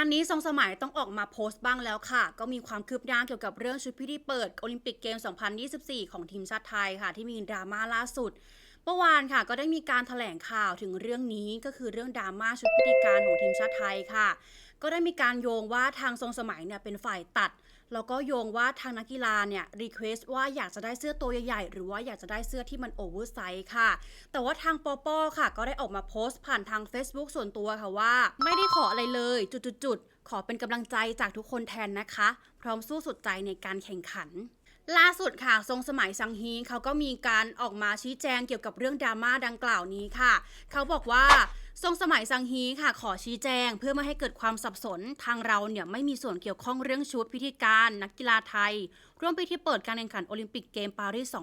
านนี้ทรงสมัยต้องออกมาโพสต์บ้างแล้วค่ะ ก็มีความคืบหน้าเกี่ยวกับเรื่องชุดพิธีเปิดโอลิมปิกเกม 2024 ของทีมชาติไทยค่ะ ที่มีดราม่าล่าสุดเมื่อวานค่ะก็ได้มีการแถลงข่าวถึงเรื่องนี้ก็คือเรื่องดราม่าชุดพิธีการของทีมชาติไทยค่ะ ก็ได้มีการโยงว่าทางทรงสมัยเนี่ยเป็นฝ่ายตัด แล้วก็โยงว่าทางนักกีฬาเนี่ยรีเควสต์ว่าอยากจะได้เสื้อตัวใหญ่ๆ หรือว่าอยากจะได้เสื้อที่มันโอเวอร์ไซส์ค่ะ แต่ว่าทางปอปอค่ะ ก็ได้ออกมาโพสต์ผ่านทาง Facebook ส่วนตัวค่ะว่า ไม่ได้ขออะไรเลยจุดๆๆขอเป็นกำลังใจจากทุกคนแทนนะคะ พร้อมสู้สุดใจในการแข่งขันล่าสุดค่ะ ทรงสมัยซังฮีเขาก็มีการออกมาชี้แจงเกี่ยวกับเรื่องดราม่าดังกล่าวนี้ค่ะ เขาบอกว่า ทรงสมัยซังฮีค่ะขอชี้แจง เพื่อไม่ให้เกิดความสับสน ทางเราเนี่ยไม่มีส่วนเกี่ยวข้องเรื่องชุดพิธีการ นักกีฬาไทยร่วมพิธีเปิดการแข่งขันโอลิมปิกเกมปารีส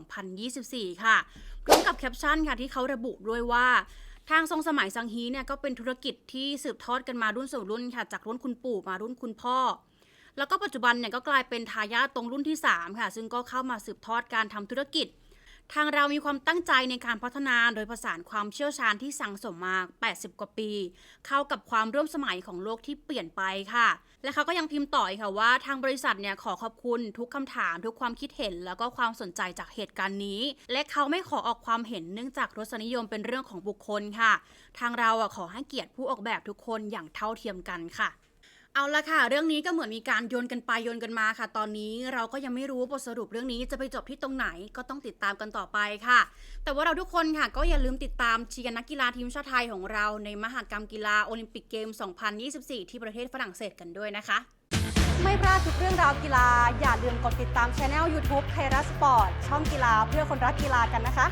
2024 ค่ะพร้อมกับแคปชั่นค่ะที่เขาระบุด้วยว่า ทางทรงสมัยซังฮีเนี่ยก็เป็นธุรกิจที่สืบทอดกันมารุ่นสู่รุ่นค่ะจากรุ่นคุณปู่มารุ่นคุณพ่อแล้วก็ปัจจุบันเนี่ยก็กลายเป็นทายาทตรงรุ่นที่ 3 ค่ะ ซึ่งก็เข้ามาสืบทอดการทำธุรกิจ ทางเรามีความตั้งใจในการพัฒนาโดยผสานความเชี่ยวชาญที่สั่งสมมา 80 กว่าปี เข้ากับความร่วมสมัยของโลกที่เปลี่ยนไปค่ะ และเขาก็ยังพิมพ์ต่ออีกค่ะว่า ทางบริษัทเนี่ยขอขอบคุณทุกคำถาม ทุกความคิดเห็น แล้วก็ความสนใจจากเหตุการณ์นี้ และเขาไม่ขอออกความเห็นเนื่องจากรสนิยมเป็นเรื่องของบุคคลค่ะ ทางเราอะขอให้เกียรติผู้ออกแบบทุกคนอย่างเท่าเทียมกันค่ะ เอาละค่ะ เรื่องนี้ก็เหมือนมีการโยนกันไปโยนกันมาค่ะ ตอนนี้เราก็ยังไม่รู้ว่าบทสรุปเรื่องนี้จะไปจบที่ตรงไหนก็ต้องติดตามกันต่อไปค่ะ แต่ว่าเราทุกคนค่ะ ก็อย่าลืมติดตามเชียร์นักกีฬาทีมชาติไทยของเราในมหกรรมกีฬาโอลิมปิกเกม 2024 ที่ประเทศฝรั่งเศสกันด้วยนะคะ ไม่พลาดทุกเรื่องราวกีฬา อย่าลืมกดติดตามช anel YouTube ไทยรัฐสปอร์ตช่องกีฬาเพื่อคนรักกีฬากันนะคะ